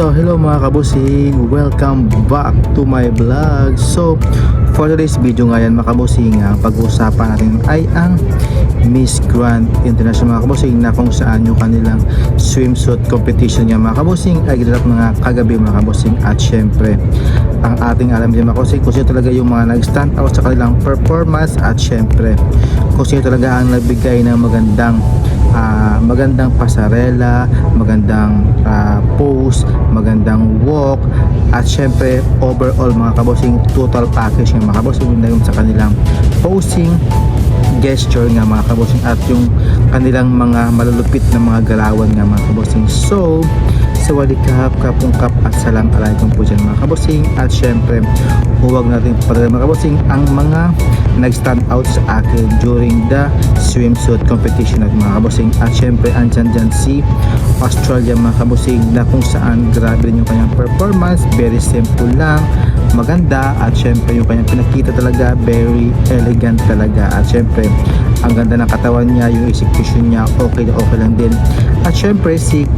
So hello mga kabusing, welcome back to my vlog. So for today's video ngayon mga kabusing, ang pag-uusapan natin ay ang Miss Grand International mga kabusing na kung saan yung kanilang swimsuit competition niya mga kabusing ay ginanap mga kagabi mga kabusing at syempre ang ating alam din mga kabusing kung sino talaga yung mga nag-stand out sa kanilang performance. At syempre kung sino talaga ang nagbigay ng magandang ah, magandang pasarela, magandang ah, pose, magandang walk at syempre overall mga kabosing total package ng mga kabosing na yung sa kanilang posing gesture nga mga kabosing at yung kanilang mga malulupit na mga galawan nga mga kabosing so sa walikap, kapungkap at salam alaikum po dyan mga kabosing at syempre huwag natin patagal mga kabosing ang mga nag-stand out sa akin during the swimsuit competition at mga kabosing at syempre andyan dyan si Australia mga kabosing na kung saan grabe rin yung kanyang performance. Very simple lang maganda. At syempre yung kanyang pinakita talaga very elegant talaga. At syempre ang ganda ng katawan niya yung execution niya okay na okay lang din. At syempre si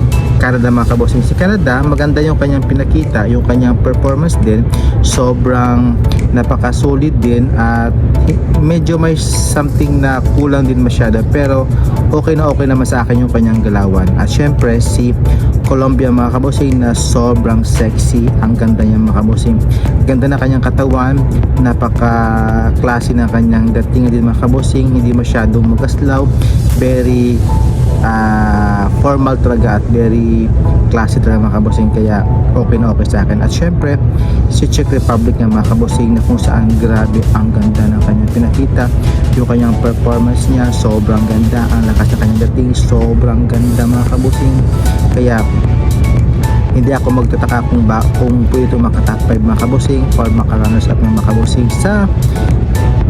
Canada mga kabosing si Canada maganda yung kanyang pinakita yung kanyang performance din. Sobrang napaka solid din at medyo may something na kulang din masyado. Pero okay na okay naman sa akin yung kanyang galawan. At syempre si Colombia mga kabosing na sobrang sexy. Ang ganda niya mga kabosing ganda na kanyang katawan. Napaka klase ng kanyang dating din mga kabosing hindi masyadong magaslaw. Very ah, formal talaga at very classy talaga mga kabosing kaya okay na okay sa akin. At syempre si Czech Republic ng mga kabosing na kung saan grabe ang ganda ng kanyang pinakita. Yung kanyang performance niya sobrang ganda. Ang lakas ng kanyang dating sobrang ganda mga kabosing kaya hindi ako magtataka kung ba kung pwede ito makatop 5 mga kabusing or makarunners up ng mga kabusing sa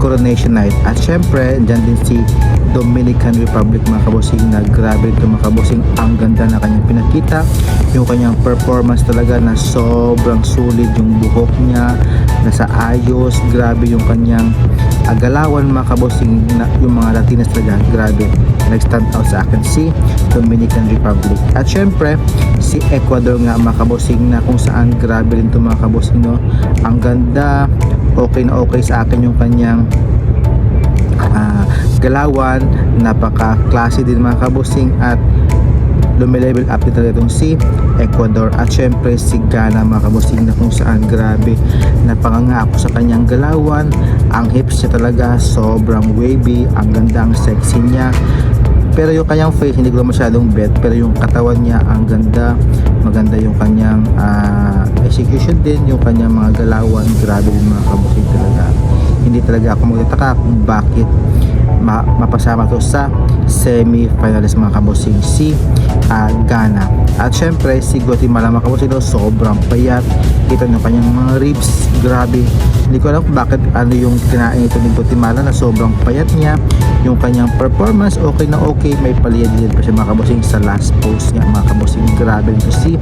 coronation night. At syempre dyan din si Dominican Republic mga kabusing na grabe ito mga kabusing ang ganda na kanyang pinakita. Yung kanyang performance talaga na sobrang sulit yung buhok niya. Nasa ayos. Grabe yung kanyang agalawan mga kabusing na, yung mga Latinas talaga grabe. Nag-stand out sa akin si Dominican Republic. At syempre si Ecuador nga mga kabusing na kung saan grabe rin ito mga kabusing no? Ang ganda okay na okay sa akin yung kanyang ah, galawan. Napaka klase din mga kabusing at lumilevel up din talaga itong si Ecuador. At syempre si Ghana mga kabusing na kung saan grabe. Napangangako sa kanyang galawan. Ang hips niya talaga sobrang wavy. Ang ganda ang sexy niya pero yung kanyang face hindi ko masyadong bet pero yung katawan niya ang ganda. Maganda yung kanyang ah, execution din yung kanyang mga galawan. Grabe din mga kabusing talaga. Hindi talaga ako magtataka kung bakit ma- mapasama to sa semi-finalist mga kabusing si ah, Ghana. At syempre si Guatemala mga kabusing sobrang payat. Kita nyo kanyang mga ribs grabe hindi ko alam bakit ano yung kinain ito ni Guatemala na sobrang payat niya. Yung kanyang performance okay na okay. May paliyad-liyad pa siya mga kabusing sa last post niya mga kabusing grabe ito si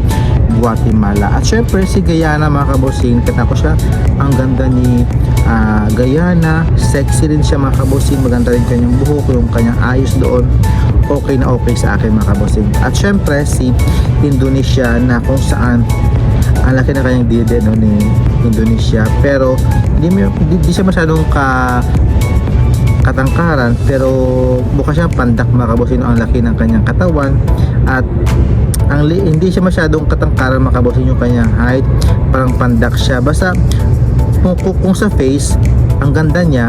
Guatemala. At syempre si Guyana mga kabusing kita ko siya. Ang ganda ni ah, Guyana. Sexy rin siya mga kabusing maganda rin kanyang buhok yung kanyang ayos doon. Okay na okay sa akin mga kabusing at syempre si Indonesia na kung saan ang laki na kanyang dide no, ni Indonesia. Pero hindi, mo- hindi, hindi siya masyadong ka katangkaran pero mukha siya pandak mga kabosin ang laki ng kanyang katawan. At ang hindi siya masyadong katangkaran mga kabosin yung kanyang height. Parang pandak siya. Basta kung, kung, kung sa face ang ganda niya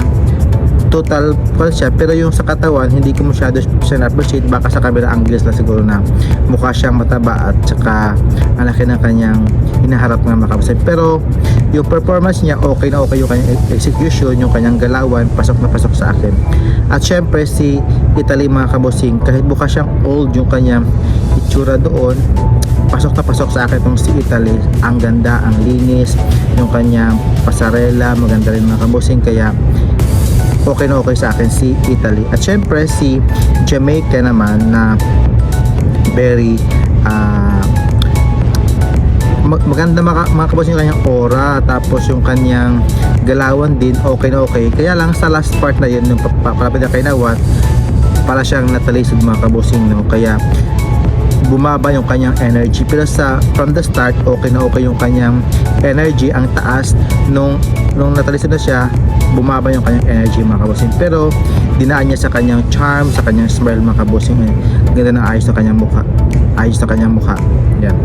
total full siya. Pero yung sa katawan hindi ko masyado siya na-appreciate baka sa camera angles na siguro na mukha siyang mataba at saka ang laki ng kanyang hinaharap ng mga pero yung performance niya okay na okay yung kanyang execution yung kanyang galawan pasok na pasok sa akin. At syempre si Italy mga kabusing kahit mukha siyang old yung kanyang itsura doon pasok na pasok sa akin itong si Italy. Ang ganda, ang linis yung kanyang pasarela maganda rin mga kabusing kaya okay na okay sa akin si Italy. At syempre si Jamaica naman na very ah, mag- maganda maka, makapos yung kanyang aura tapos yung kanyang galawan din okay na okay. Kaya lang sa last part na yun yung pa- pa- palapit na kay Nawat para siyang natalisod mga kabusing no? Kaya bumaba yung kanyang energy. Pero sa from the start okay na okay yung kanyang energy ang taas. Nung nung natalisan na siya bumaba yung kanyang energy mga kabosing pero dinaan niya sa kanyang charm sa kanyang smile mga kabosing eh, ganda na ayos sa kanyang mukha ayos sa kanyang mukha. Yan.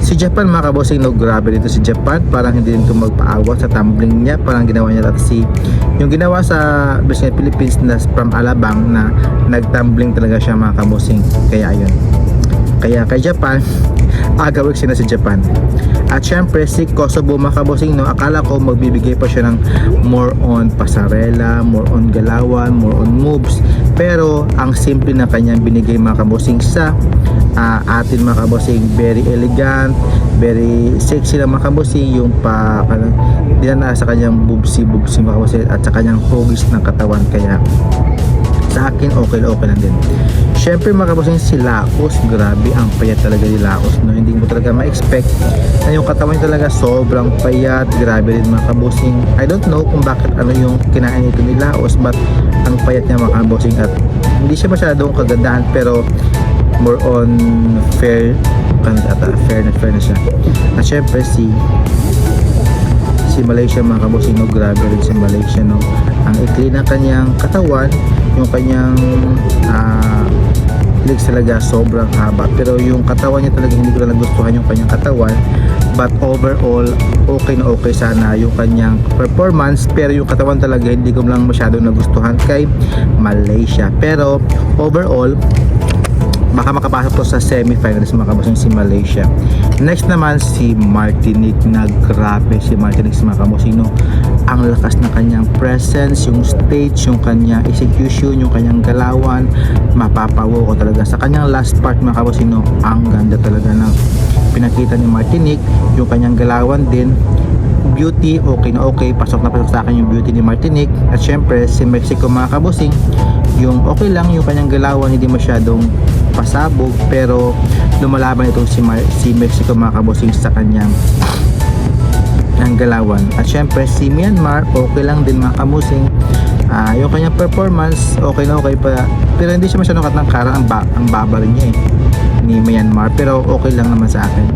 Si Japan mga kabosing no grabe dito si Japan. Parang hindi din ito magpaawa sa tumbling niya. Parang ginawa niya dati si yung ginawa sa Brisbane Philippines na from Alabang na nagtumbling talaga siya mga kabosing kaya yun kaya kay Japan agawin sila sa Japan at syempre si Kosovo mga kabosing no? Akala ko magbibigay pa siya ng more on pasarela more on galawan more on moves. Pero ang simple na kanyang binigay mga kabosing sa ah, atin mga kabosing very elegant very sexy na mga kabosing yung pa kanang dinala sa kanyang bubsi bubsi mga kabosing at sa kanyang hugis ng katawan. Kaya sa akin okay na okay lang din. Syempre mga kabosing si Laos grabe ang payat talaga ni Laos no? hindi mo talaga ma-expect na yung katawan niya talaga sobrang payat grabe rin mga kabosing I don't know kung bakit ano yung kinain nito ni Laos but ang payat niya mga kabosing at hindi siya masyadong kagandahan pero more on fair kan ata fair na fair na siya. At syempre si si Malaysia mga kabosing no grabe rin si Malaysia no ang ikli ng kanyang katawan yung kanyang ah legs talaga sobrang haba. Pero yung katawan niya talaga hindi ko na nagustuhan yung kanyang katawan. But overall okay na okay sana yung kanyang performance. Pero yung katawan talaga hindi ko lang masyado nagustuhan kay Malaysia. Pero overall baka makapasok to sa semi-finals kabosing si Malaysia. Next naman si Martinique na grabe si Martinique si mga kabosing no. Ang lakas ng kanyang presence, yung stage, yung kanyang execution, yung kanyang galawan, mapapawo ko talaga. Sa kanyang last part mga kabosing no, ang ganda talaga ng pinakita ni Martinique, yung kanyang galawan din, beauty, okay na okay, pasok na pasok sa akin yung beauty ni Martinique. At syempre, si Mexico mga kabosing, yung okay lang yung kanyang galawan, hindi masyadong pasabog pero lumalaban itong si, Mar- si Mexico mga kabosing sa kanyang ang galawan. At syempre si Myanmar okay lang din mga kabosing Ah, yung kanyang performance okay na okay pa. Pero hindi siya masyadong katangkara ang, ba ang baba rin niya eh ni Myanmar pero okay lang naman sa akin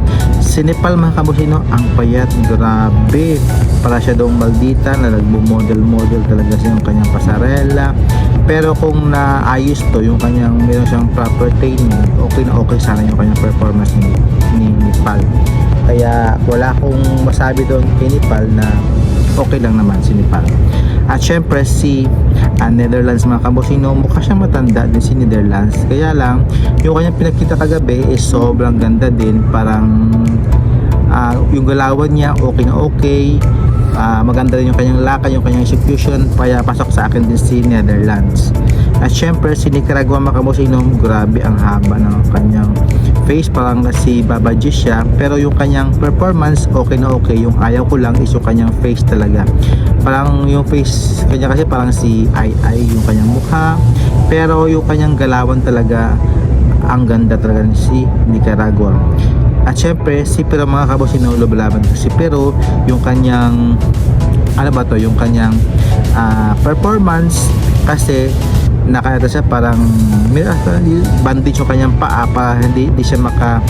si Nepal mga kabusino ang payat. Grabe. Para siya daw maldita na nagmo-model model talaga siya yung kanyang pasarela. Pero kung naayos to yung kanyang meron siyang proper training okay na okay sana yung kanyang performance ni, ni Nepal. Kaya wala akong masabi doon kay Nepal na okay lang naman si Nepal at syempre si ah, Netherlands mga kabosino mukha siyang matanda din si Netherlands. Kaya lang yung kanyang pinakita kagabi is sobrang ganda din. Parang ah, yung galawan niya okay na okay. Ah, maganda rin yung kanyang lakad yung kanyang execution. Kaya pasok sa akin din si Netherlands. At syempre si Nicaragua mga grabe ang haba ng kanyang face parang si Baba G siya pero yung kanyang performance okay na okay. Yung ayaw ko lang is yung kanyang face talaga. Parang yung face kanya kasi parang si Ai Ai yung kanyang mukha. Pero yung kanyang galawan talaga ang ganda talaga ni si Nicaragua. At syempre si Pero mga kabosino lumalaban ko si Pero yung kanyang ano ba to? Yung kanyang ah, performance kasi nakayata siya parang ah, bandage yung kanyang paa para hindi, hindi siya maka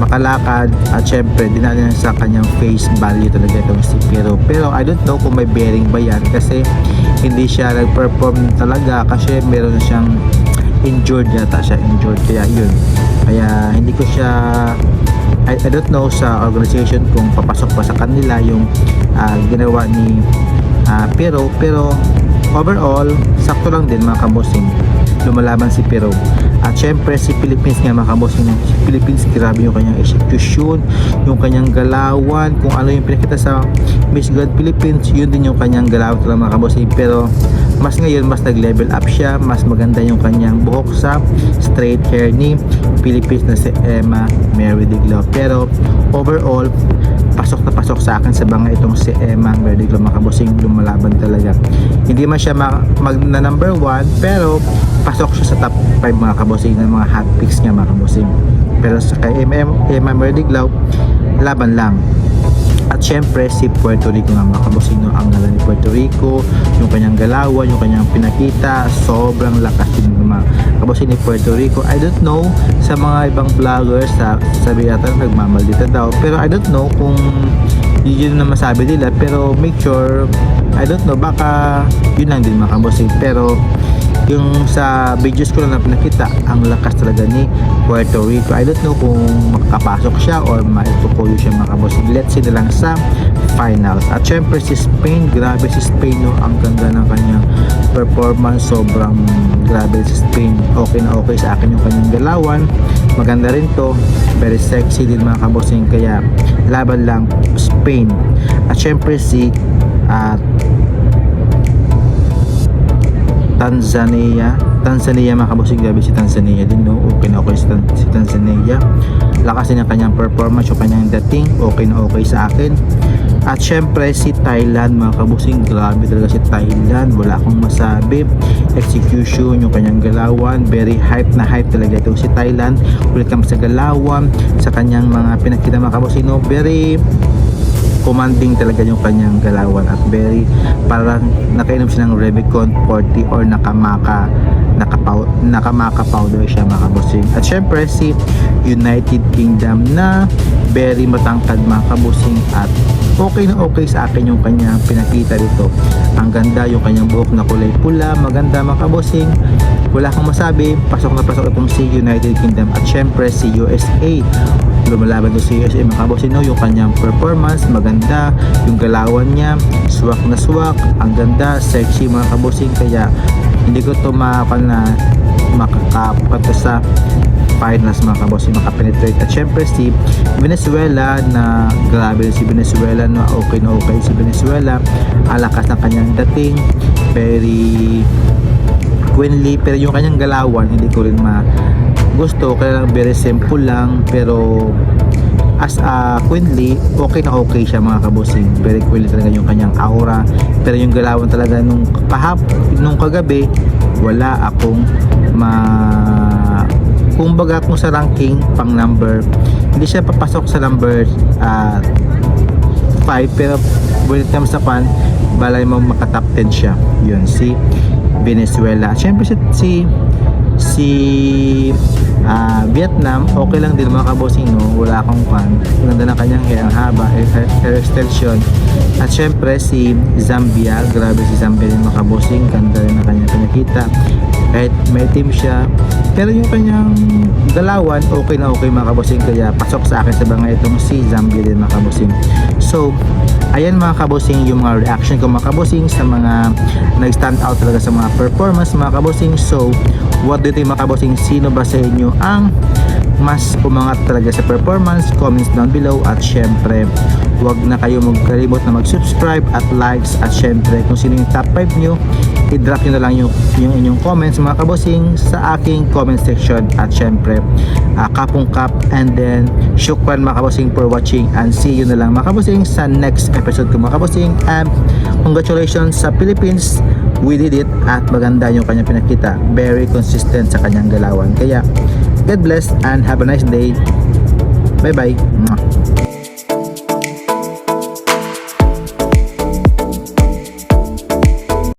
makalakad. At syempre dinali na sa kanyang face value talaga itong si Pero. Pero I don't know kung may bearing ba yan kasi hindi siya nag-perform talaga kasi meron siyang injured yata siya injured. Kaya yun. Kaya hindi ko siya I, I don't know sa organization kung papasok pa sa kanila yung ah, ginawa ni ah, Pero. Pero overall sakto lang din mga kabosing lumalaban si Pero at syempre si Philippines nga mga kabosing si Philippines grabe yung kanyang execution yung kanyang galawan kung ano yung pinakita sa Miss Grand Philippines yun din yung kanyang galawan talaga mga kabosing pero mas ngayon mas nag level up siya. Mas maganda yung kanyang buhok sa straight hair ni Philippines na si Emma Mary Diglo pero overall pasok na pasok sa akin sa banga itong si Emma Mary Diglo mga kabosing. Lumalaban talaga. Hindi man siya ma- mag na number 1 pero pasok siya sa top 5 mga kabosing ng mga hot picks niya mga kabosing. Pero sa kay Emma, Emma Mary Diglo laban lang syempre si Puerto Rico nga mga kabosing no, ang gala ni Puerto Rico, yung kanyang galawan, yung kanyang pinakita, sobrang lakas din mga kabosing ni Puerto Rico. I don't know sa mga ibang vloggers sa sabi yata nagmamaldita daw, pero I don't know kung yun na masabi nila pero make sure I don't know baka yun lang din mga pero yung sa videos ko na pinakita ang lakas talaga ni Puerto Rico. I don't know kung makakapasok siya or maipupuyo siya mga kabosing let's see na lang sa finals. At syempre si Spain grabe si Spain no? Ang ganda ng kanyang performance. Sobrang grabe si Spain. Okay na okay sa akin yung kanyang galawan. Maganda rin to. Very sexy din mga kabosing kaya laban lang Spain. At syempre si at Tanzania. Tanzania mga kabosing gabi si Tanzania din no? Okay na okay si, Tan- si Tanzania. Lakas din ang kanyang performance yung kanyang dating okay na okay sa akin. At syempre si Thailand mga kabusing grabe talaga si Thailand. Wala akong masabi. Execution yung kanyang galawan very hype na hype talaga ito si Thailand. Ulit kami sa galawan sa kanyang mga pinakita mga kabusing no? Very commanding talaga yung kanyang galawan at very parang nakainom siya ng Revicon 40 or nakamaka nakapaw, nakamaka powder siya mga kabusing at syempre si United Kingdom na very matangkad mga kabusing at okay na okay sa akin yung kanyang pinakita dito ang ganda yung kanyang buhok na kulay pula maganda mga kabusing wala akong masabi pasok na pasok itong si United Kingdom at syempre si USA lumalaban doon si USA mga kabosing no, yung kanyang performance maganda. Yung galawan niya swak na swak. Ang ganda sexy mga kabosing kaya hindi ko to makakal na makakapunta sa finals mga kabosing makapenetrate. At syempre si Venezuela na grabe si Venezuela na okay na okay si Venezuela. Ang lakas ng kanyang dating. Very queenly. Pero yung kanyang galawan hindi ko rin ma gusto kaya lang very simple lang pero as a queenly okay na okay siya mga kabusing very queenly talaga yung kanyang aura. Pero yung galawan talaga nung kahap nung kagabi wala akong ma kung baga kung sa ranking pang number hindi siya papasok sa number uh, 5 pero when it comes pan balay mo maka top 10 siya. Yun si Venezuela. Syempre si si, si ah, Vietnam okay lang din mga kabosing no? Wala akong pan ganda ng kanyang hair ang haba hair extension at syempre si Zambia. Grabe si Zambia din mga kabosing ganda rin ang kanyang pinakita. Kahit may team siya. Pero yung kanyang galawan okay na okay mga kabosing kaya pasok sa akin sa mga itong si Zambia din mga kabosing so ayan mga kabosing yung mga reaction ko mga kabosing sa mga nag-stand out talaga sa mga performance mga kabosing so what do you think mga kabosing sino ba sa inyo ang mas umangat talaga sa performance? Comments down below. At syempre wag na kayo magkalimot na mag-subscribe at likes. At syempre kung sino yung top 5 nyo i-drop nyo na lang yung, yung inyong comments mga kabosing sa aking comment section. At syempre uh, kapong kap and then syukran mga kabosing for watching. And see you na lang mga kabosing sa next episode ko mga kabosing. And congratulations sa Philippines. We did it. At maganda yung kanyang pinakita. Very consistent sa kanyang galawan. Kaya God bless and have a nice day. Bye bye